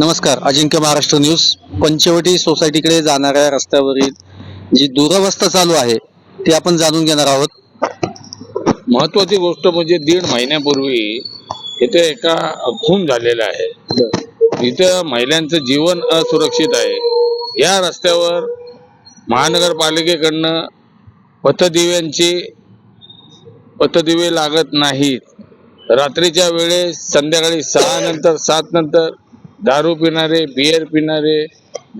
नमस्कार. अजिंक्य महाराष्ट्र न्यूज. पंचवटी सोसायटीकडे जाणाऱ्या रस्त्यावरील जी दुरवस्था चालू आहे ती आपण जाणून घेणार आहोत. महत्वाची गोष्ट म्हणजे दीड महिन्यापूर्वी इथे एका खून झालेला आहे. इथं महिलांचं जीवन असुरक्षित आहे. या रस्त्यावर महानगरपालिकेकडनं पथदिव्यांची पथदिवे लागत नाहीत. रात्रीच्या वेळेस संध्याकाळी सहा नंतर सात नंतर दारू पिणारे बियर पिणारे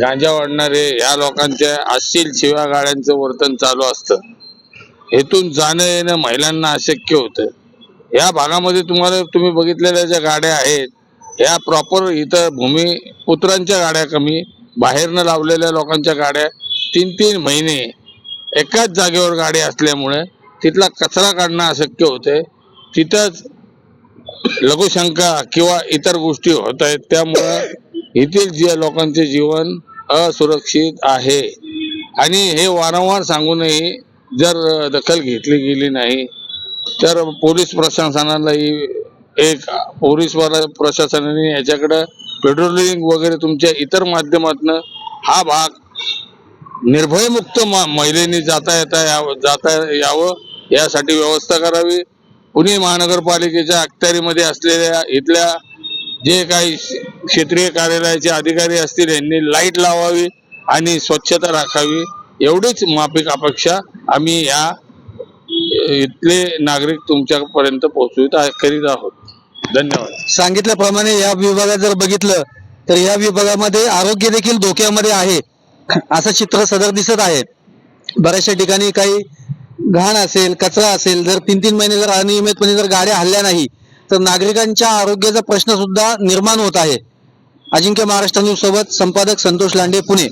गांजा वाढणारे या लोकांच्या अश्लील शिव्या गाड्यांचं वर्तन चालू असतं. हेतून जाणं येणं महिलांना अशक्य होतं. या भागामध्ये तुम्हाला तुम्ही बघितलेल्या ज्या गाड्या आहेत या प्रॉपर इथं भूमिपुत्रांच्या गाड्या कमी बाहेरनं लावलेल्या लोकांच्या गाड्या तीन तीन महिने एकाच जागेवर गाडी असल्यामुळे तिथला कचरा काढणं अशक्य होते तिथंच लघुशंका किंवा इतर गोष्टी होत आहेत त्यामुळं येथील जे लोकांचे जीवन असुरक्षित आहे. आणि हे वारंवार सांगूनही जर दखल घेतली गेली नाही तर पोलीस प्रशासनालाही एक पोलीस प्रशासनाने याच्याकडं पेट्रोलिंग वगैरे तुमच्या इतर माध्यमातनं हा भाग निर्भयमुक्त महिलेने महिलेनी जाता येता यावं जाता यावं यासाठी व्यवस्था करावी. पुणे महानगरपालिकेच्या अखत्यारीमध्ये असलेल्या इथल्या जे काही क्षेत्रीय कार्यालयाचे अधिकारी असतील यांनी लाइट लावावी आणि स्वच्छता राखावी एवढीच माफिक अपेक्षा आम्ही या इथले नागरिक तुमच्यापर्यंत पोहोचवित करीत आहोत. धन्यवाद. सांगितल्याप्रमाणे या विभागात जर बघितलं तर या विभागामध्ये आरोग्य देखील धोक्यामध्ये आहे असं चित्र सदर दिसत आहे. बऱ्याचशा ठिकाणी काही घाण असेल कचरा असेल जर तीन तीन महिने जर अनियमितपणे जर गाड्या हल्ल्या नाही तर नागरिकांच्या आरोग्याचा प्रश्न सुद्धा निर्माण होत आहे. अजिंक्य महाराष्ट्र न्यूज सोबत संपादक संतोष लांडे पुणे.